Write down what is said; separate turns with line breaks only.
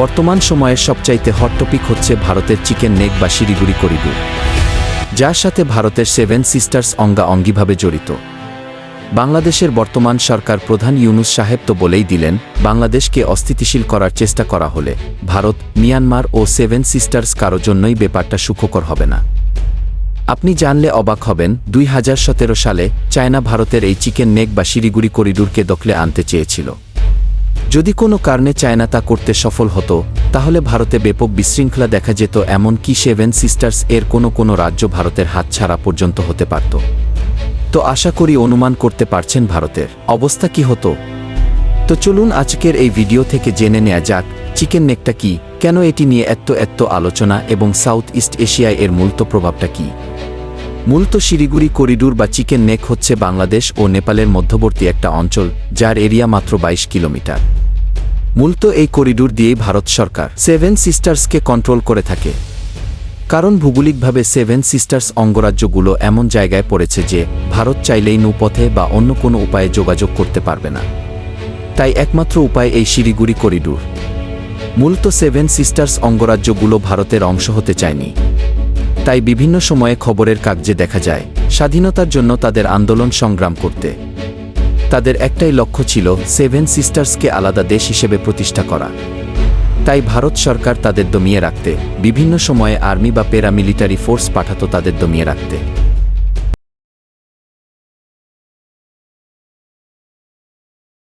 বর্তমান সময়ের সবচাইতে হট টপিক হচ্ছে ভারতের চিকেন নেক বা শিলিগুড়ি করিডোর, যার সাথে ভারতের সেভেন সিস্টার্স অঙ্গা অঙ্গিভাবে জড়িত। বাংলাদেশের বর্তমান সরকার প্রধান ইউনুস সাহেব তো বলেই দিলেন, বাংলাদেশকে অস্থিতিশীল করার চেষ্টা করা হলে ভারত, মিয়ানমার ও সেভেন সিস্টার্স কারও জন্যই ব্যাপারটা সুখকর হবে না। আপনি জানলে অবাক হবেন, দুই হাজার সতেরো সালে চায়না ভারতের এই চিকেন নেক বা শিলিগুড়ি করিডোরকে দখলে আনতে চেয়েছিল। যদি কোনো কারণে চায়না তা করতে সফল হতো, তাহলে ভারতে ব্যাপক বিশৃঙ্খলা দেখা যেত এমন কি সেভেন সিস্টার্স এর কোনো কোনো রাজ্য ভারতের হাত ছাড়া পর্যন্ত হতে পারত। তো আশা করি অনুমান করতে পারছেন ভারতের অবস্থা কি হতো? তো চলুন আজকের এই ভিডিও থেকে জেনে নেওয়া যাক, চিকেন নেকটা কি, কেন এটি নিয়ে এত এত আলোচনা এবং সাউথ ইস্ট এশিয়ায় এর মূলত প্রভাবটা কি? মূলত শিলিগুড়ি, করিডোর বা চিকেন নেক হচ্ছে বাংলাদেশ ও নেপালের মধ্যবর্তী একটা অঞ্চল, যার এরিয়া মাত্র বাইশ কিলোমিটার। মূলত এই করিডোর দিয়েই ভারত সরকার সেভেন সিস্টার্সকে কন্ট্রোল করে থাকে। কারণ ভৌগোলিকভাবে সেভেন সিস্টার্স অঙ্গরাজ্যগুলো এমন জায়গায় পড়েছে যে, ভারত চাইলেই নৌপথে বা অন্য কোনো উপায়ে যোগাযোগ করতে পারবে না। তাই একমাত্র উপায় এই শিলিগুড়ি করিডোর। মূলত সেভেন সিস্টার্স অঙ্গরাজ্যগুলো ভারতের অংশ হতে চায়নি। তাই বিভিন্ন সময়ে খবরের কাগজে দেখা যায়, স্বাধীনতার জন্য তাদের আন্দোলন সংগ্রাম করতে। তাদের একটাই লক্ষ্য ছিল সেভেন সিস্টার্সকে আলাদা দেশ হিসেবে প্রতিষ্ঠা করা। তাই ভারত সরকার তাদের দমিয়ে রাখতে, বিভিন্ন সময়ে আর্মি বা প্যারামিলিটারি ফোর্স পাঠাত তাদের দমিয়ে রাখতে।